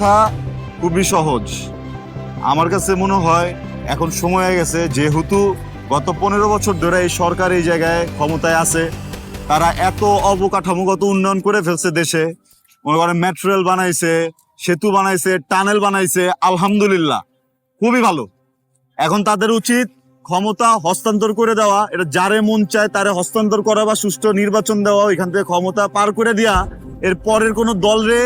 কথা খুবই সহজ। আমার কাছে মনে হয় এখন সময় হয়ে গেছে, যেহেতু গত পনেরো বছর ধরে এই সরকার এই জায়গায় ক্ষমতায় আছে, তারা এত অবকাঠামোগত উন্নয়ন করে ফেলছে দেশে। মনে করেন মেট্রোরেল বানাইছে, সেতু বানাইছে, টানেল বানাইছে, আলহামদুলিল্লাহ, খুবই ভালো। এখন তাদের উচিত ক্ষমতা হস্তান্তর করে দেওয়া, এটা যারে মন চায় তারে হস্তান্তর করা বা সুষ্ঠু নির্বাচন দেওয়া, ওইখান থেকে ক্ষমতা পার করে দেওয়া এর পরের কোনো দলরে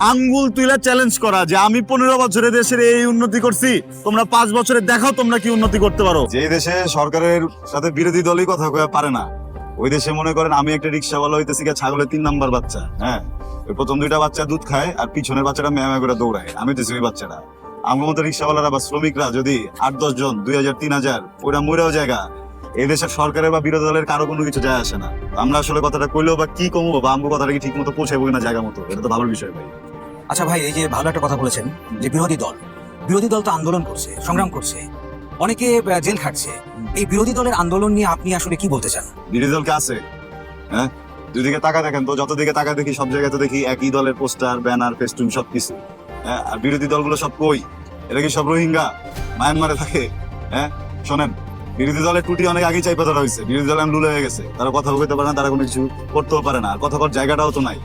আঙ্গুল তুলে চ্যালেঞ্জ করা যে আমি পনেরো বছরে দেশের এই উন্নতি করছি। তোমরা পাঁচ বছরে দেখাও তোমরা কি উন্নতি করতে পারো। যে দেশে সরকারের সাথে বিরোধী দলই কথা কয়ে পারে না, ওই দেশে মনে করেন আমি একটা রিক্সাওয়ালা হইতেছি গিয়ে ছাগলের তিন নাম্বার বাচ্চা হ্যাঁ? ওই প্রথম দুইটা বাচ্চা দুধ খায় আর পিছনের বাচ্চাটা ম্যামা করে দৌড়ায়। আমি হইতেছি ওই বাচ্চাটা। আমার মতো রিক্সাওয়ালারা বা শ্রমিকরা যদি আট, দশ জন, দুই হাজার, তিন হাজার ওরা মরেও জায়গা এই দেশের সরকারের বা বিরোধী দলের কারও কোনো কিছু যায় আসে না। আমরা আসলে কথাটা কইলেও বা কি কমবো বা আমগো কথাটা কি ঠিক মতো পৌঁছাবো কিনা জায়গা মতো, এটা তো ভাবার বিষয় ভাই। আচ্ছা ভাই, এই যে ভালো একটা কথা বলেছেন যে বিরোধী দল বিরোধী দল তো আন্দোলন করছে, সংগ্রাম করছে, অনেকে জেল খাটছে। এই বিরোধী দলের আন্দোলন নিয়ে আপনি আসলে কি বলতে চান? বিরোধী দলকে আছে? হ্যাঁ? দুদিকে তাকা দেখেন তো, যত দিকে তাকা দেখি, সব জায়গায় তো দেখি একই দলের পোস্টার, ব্যানার, ফেস্টুন সব কিছু হ্যাঁ? আর বিরোধী দলগুলো সব কই? এটা কি সব রোহিঙ্গা? মায়ানমারে থাকে। হ্যাঁ? শোনেন, বিরোধী দলের টুটি অনেক আগেই চাইপা ধরা হয়েছে। বিরোধী দল এখন লুলে হয়ে গেছে। তারা কথা বলতে পারে না, তারা কোনো কিছু করতেও পারে না। আর কথা জায়গাটাও তো নাই।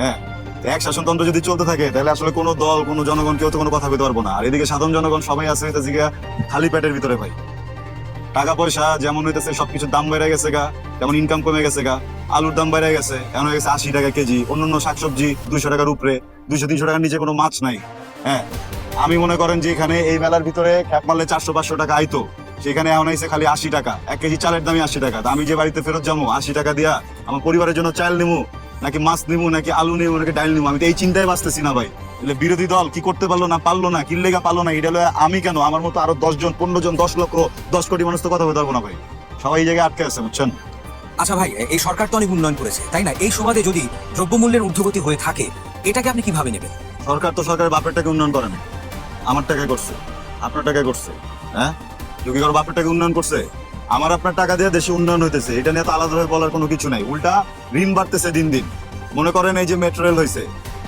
হ্যাঁ? এক শাসনতন্ত্র যদি চলতে থাকে, তাহলে আসলে কোনো দল, কোনো জনগণ, কেউ তো কোনো কথা বলতে পারব না। আর এদিকে সাধারণ জনগণ সবাই আছে, এটা জিগা খালি পেটের ভিতরে ভাই। টাকা পয়সা যেমন হইতেছে, সবকিছুর দাম বেড়ে গেছে গা, তেমন ইনকাম কমে গেছে গা, আলুর দাম বেড়ে গেছে, এখন হয়ে গেছে আশি টাকা কেজি, অন্যান্য শাকসবজি দুইশো টাকার উপরে, দুইশো, তিনশো টাকার নিচে কোনো মাছ নাই হ্যাঁ? আমি মনে করেন যে এখানে এই মেলার ভিতরে খ্যাপ মারলে চারশো, পাঁচশো টাকা আইতো, সেখানে এখন আইসে খালি আশি টাকা, এক কেজি চালের দামই আশি টাকা। আমি যে বাড়িতে ফেরত যাব, আশি টাকা দিয়া আমার পরিবারের জন্য চাল নেব নাকি মাছ নেব নাকি আলু নেব নাকি ডাল নেব আমি তো এই চিন্তায় বাঁচতেছি না ভাই। বিরোধী দল কি করতে পারল না পারল না কিল্লেগা পারল না এটা আমি কেন? আমার মতো আরও দশ জন পনেরো জন দশ লক্ষ দশ কোটি মানুষ তো কথা বলতে পারব না ভাই। সবাই এই জায়গায় আটকে আছে বুঝছেন? আচ্ছা ভাই এই সরকার তো অনেক উন্নয়ন করেছে তাই না? এই সুবাদে যদি দ্রব্যমূল্যের ঊর্ধ্বগতি হয়ে থাকে এটাকে আপনি কীভাবে নেবেন? সরকার তো সরকারের বাপের টাকা উন্নয়ন করে না। আমার টাকায় করছে। আপনার টাকায় করছে। হ্যাঁ? যদি কারও বাপের টাকা উন্নয়ন করছে? আমার আপনার টাকা দিয়ে দেশে উন্নয়ন হইতেছে, এটা নিয়ে তো আলাদাভাবে বলার কোনো কিছু নাই। উল্টা ঋণ বাড়তেছে দিন দিন। মনে করেন এই যে মেট্রো রেল হয়েছে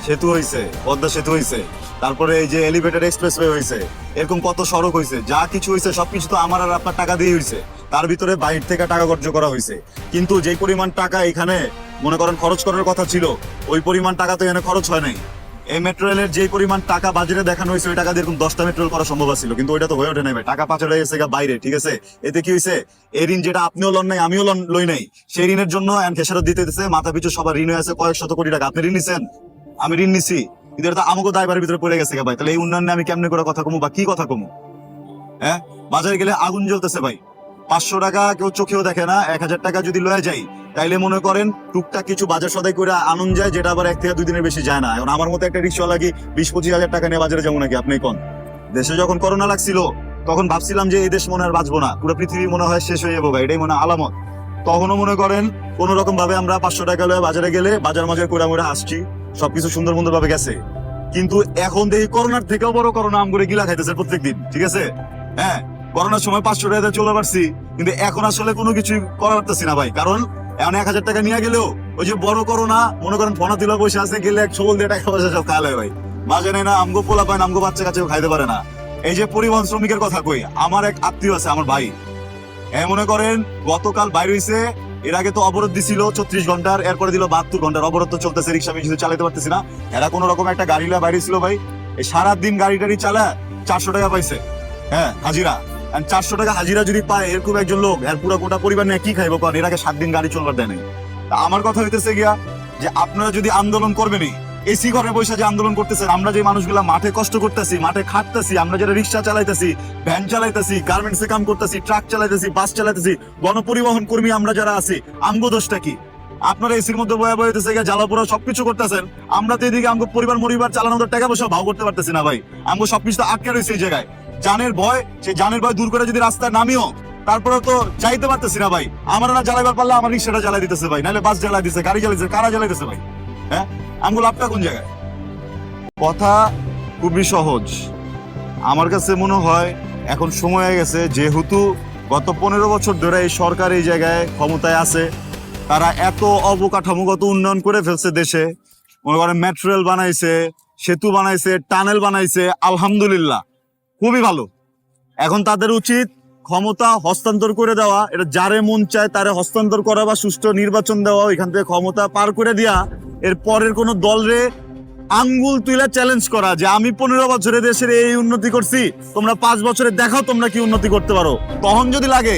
সেতু হয়েছে পদ্মা সেতু হয়েছে তারপরে এই যে এলিভেটেড এক্সপ্রেসওয়ে হয়েছে এরকম কত সড়ক হয়েছে যা কিছু হয়েছে সবকিছু তো আমার আর আপনার টাকা দিয়ে হয়েছে তার ভিতরে বাইরে থেকে টাকা খরচ করা হয়েছে কিন্তু যে পরিমাণ টাকা এখানে, মনে করেন খরচ করার কথা ছিল, ওই পরিমাণ টাকা তো এখানে খরচ হয় নাই। এই মেট্রো যে পরিমাণ টাকা বাজারে দেখানো হয়েছে, ওই টাকা দিয়ে এরকম দশটা মেট্রো করা সম্ভব ছিল কিন্তু ওইটা তো হয়ে ওঠে নাই ভাই। টাকা পাচার হয়ে গেছে বাইরে, ঠিক আছে? এতে কি হয়েছে? এই ঋণ যেটা আপনিও লন নাই, আমিও লন লই নাই, সেই ঋণের জন্য খেসারত দিতে দিতেছে, মাথা পিছু সবার ঋণ হয়ে আছে কয়েক শত কোটি টাকা। আপনি ঋণ নিছেন? আমি ঋণ নিছি। কিন্তু এটা তো আমাকে দায়বার ভিতরে পড়ে গেছে ভাই। তাহলে এই উন্নয়নে আমি কেমনে করে কথা কমু বা কি কথা কমু? হ্যাঁ? বাজারে গেলে আগুন জ্বলতেছে ভাই। পাঁচশো টাকা কেউ চোখেও দেখে না এক হাজার টাকা যদি লয়ে যাই তাইলে মনে করেন টুকটাক কিছু বাজার সদাই করে আনন্দ যায় যেটা আবার এক থেকে দুই দিনের বেশি যায় না। এখন আমার মতো একটা রিক্সাওয়ালা কি বিশ পঁচিশ হাজার টাকা নিয়ে বাজারে যাব নাকি? আপনি কোন? দেশে যখন করোনা লাগছিল তখন ভাবছিলাম যে এই দেশ মনে আর বাঁচবো না। পুরো পৃথিবী মনে হয় শেষ হয়ে যাব ভাই, এটাই মনে আলামত। তখনও মনে করেন কোন রকম ভাবে আমরা পাঁচশো টাকা লয়ে বাজারে গেলে বাজার মাজার করে আমরা আসছি সবকিছু সুন্দর সুন্দর ভাবে গেছে। কিন্তু এখন দেখি করোনার থেকেও বড় করোনা আম করে গিলা খাইতেছে প্রত্যেকদিন ঠিক আছে? হ্যাঁ করোনার সময় পাঁচশো টাকা চলে পারছি, কিন্তু এখন আসলে কোনো কিছু করা পারতেছি না ভাই। কারণ এখন এক হাজার টাকা নিয়ে গেলেও ওই যে বড় করোনা, মনে করেন ফোনা দিলা, বসে আছে, গেলে এক সবল দিয়ে টাকা পয়সা সব খাওয়া ভাই। মাঝে নেই না, আমগো পোলা পায় না, আমগো বাচ্চা কাছেও খাইতে পারে না। এই যে পরিবহন শ্রমিকের কথা কই, আমার এক আত্মীয় আছে, আমার ভাই। হ্যাঁ মনে করেন, গতকাল বাইরে হইছে, এর আগে তো অবরোধ দিছিল ছত্রিশ ঘণ্টার, এরপরে দিল বাহাত্তর ঘণ্টার। অবরোধ তো চলতেছে, রিক্সা শুধু চালাতে পারতেছি না। এরা কোন রকম একটা গাড়ি বাইরে ছিল ভাই সারাদিন গাড়ি টাড়ি চালা চারশো টাকা পাইছে। হ্যাঁ হাজিরা। চারশো টাকা হাজিরা যদি পায়, এরকম একজন লোক এর পুরো গোটা পরিবার নিয়ে কি খাইবো কারণ এর আগে সাত দিন গাড়ি চলবার দেয় নাই। তা আমার কথা হইতেছে গিয়া যে আপনারা যদি আন্দোলন করবেনই এসি ঘরে বসে যে আন্দোলন করতেছেন, আমরা যে মানুষগুলা মাঠে কষ্ট করতেছি, মাঠে খাটতেছি, আমরা যারা রিক্সা চালাইতেছি, ভ্যান চালাইতেছি, গার্মেন্টসে কাম করতেছি, ট্রাক চালাইতেছি, বাস চালাইতেছি, গণপরিবহন কর্মী আমরা যারা আছি, আমগো দোষটা কি? আপনারা এসির মধ্যে বয়ে বয়েতেছে গিয়ে জ্বালাপোড়া সবকিছু করতেছেন, আমরা তো এদিকে আমগো পরিবার মরিবার চালানোর টাকা পয়সা ভাও করতে পারতেছি না ভাই। আমগো সবকিছু তো আটকে রয়েছে এই জায়গায়। জানের ভয়, সেই জানের ভয় দূর করে যদি রাস্তায় নামিও তারপরে তো যাইতে পারতেছি না ভাই। আমার না জ্বালাইবার পারলে আমার রিক্সাটা জ্বালাই দিতেছে ভাই, নাহলে বাস জ্বালাই দিতেছে গাড়ি জ্বালাইছে, কারা জ্বালাই জ্বালাইতেছে ভাই? হ্যাঁ? আমগো লাভটা কোন জায়গায়? কথা খুবই সহজ। আমার কাছে মনে হয় এখন সময় হয়ে গেছে, যেহেতু গত পনেরো বছর ধরে এই সরকার এই জায়গায় ক্ষমতায় আছে, তারা এত অবকাঠামোগত উন্নয়ন করে ফেলছে দেশে। মনে করেন মেট্রো রেল বানাইছে, সেতু বানাইছে, টানেল বানাইছে, আলহামদুলিল্লাহ। খুবই ভালো। এখন তাদের উচিত ক্ষমতা হস্তান্তর করে দেওয়া, এটা যারে মন চায় তারে হস্তান্তর করা বা সুষ্ঠু নির্বাচন দেওয়া এখান থেকে ক্ষমতা পার করে দেওয়া এর পরের কোনো দলরে আঙ্গুল তুলে চ্যালেঞ্জ করা যে আমি পনেরো বছরে দেশের এই উন্নতি করছি, তোমরা পাঁচ বছরে দেখাও তোমরা কি উন্নতি করতে পারো। তখন যদি লাগে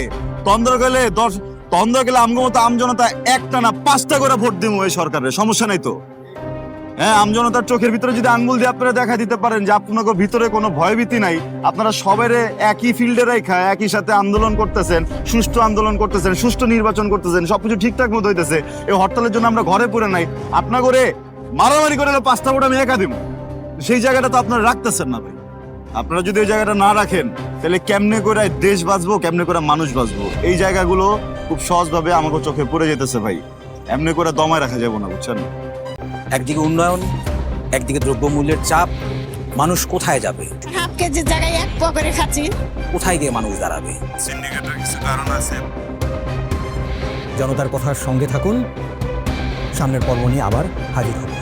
তন্দ্র গেলে দশ তন্দ্র গেলে আমগো মতো আমজনতা একটা না পাঁচটা করে ভোট দিব এই সরকারের সমস্যা নাই তো। হ্যাঁ আমজনতার চোখের ভিতরে যদি আঙ্গুল দিয়ে আপনারা দেখা দিতে পারেন যে আপনাদের ভিতরে কোনো ভয়ভীতি নাই, আপনারা সবাইরে একই ফিল্ডে রেখা একই সাথে আন্দোলন করতেছেন, সুষ্ঠু আন্দোলন করতেছেন, সুষ্ঠু নির্বাচন করতেছেন, সবকিছু ঠিকঠাক মতো হইতেছে। এই হরতালের জন্য আমরা ঘরে পড়ে নাই। আপনা করে মারামারি করে পাঁচটা ভোট আমি একা দিব সেই জায়গাটা তো আপনারা রাখতেছেন না ভাই। আপনারা যদি এই জায়গাটা না রাখেন, তাহলে কেমনে করে দেশ বাঁচবো, কেমনে করে মানুষ বাঁচবো? এই জায়গাগুলো খুব সহজভাবে আমাকে চোখে পড়ে যেতেছে ভাই। এমনি করে দমায় রাখা যাব না, বুঝছেন? একদিকে উন্নয়ন একদিকে দ্রব্যমূল্যের চাপ। মানুষ কোথায় যাবে? হাফ কেজির জায়গায় এক পো করে খাচ্ছি। কোথায় গিয়ে মানুষ দাঁড়াবে? সিন্ডিকেটের কিছু কারণ আছে। জনতার কথার সঙ্গে থাকুন। সামনের পর্ব নিয়ে আবার হাজির হব।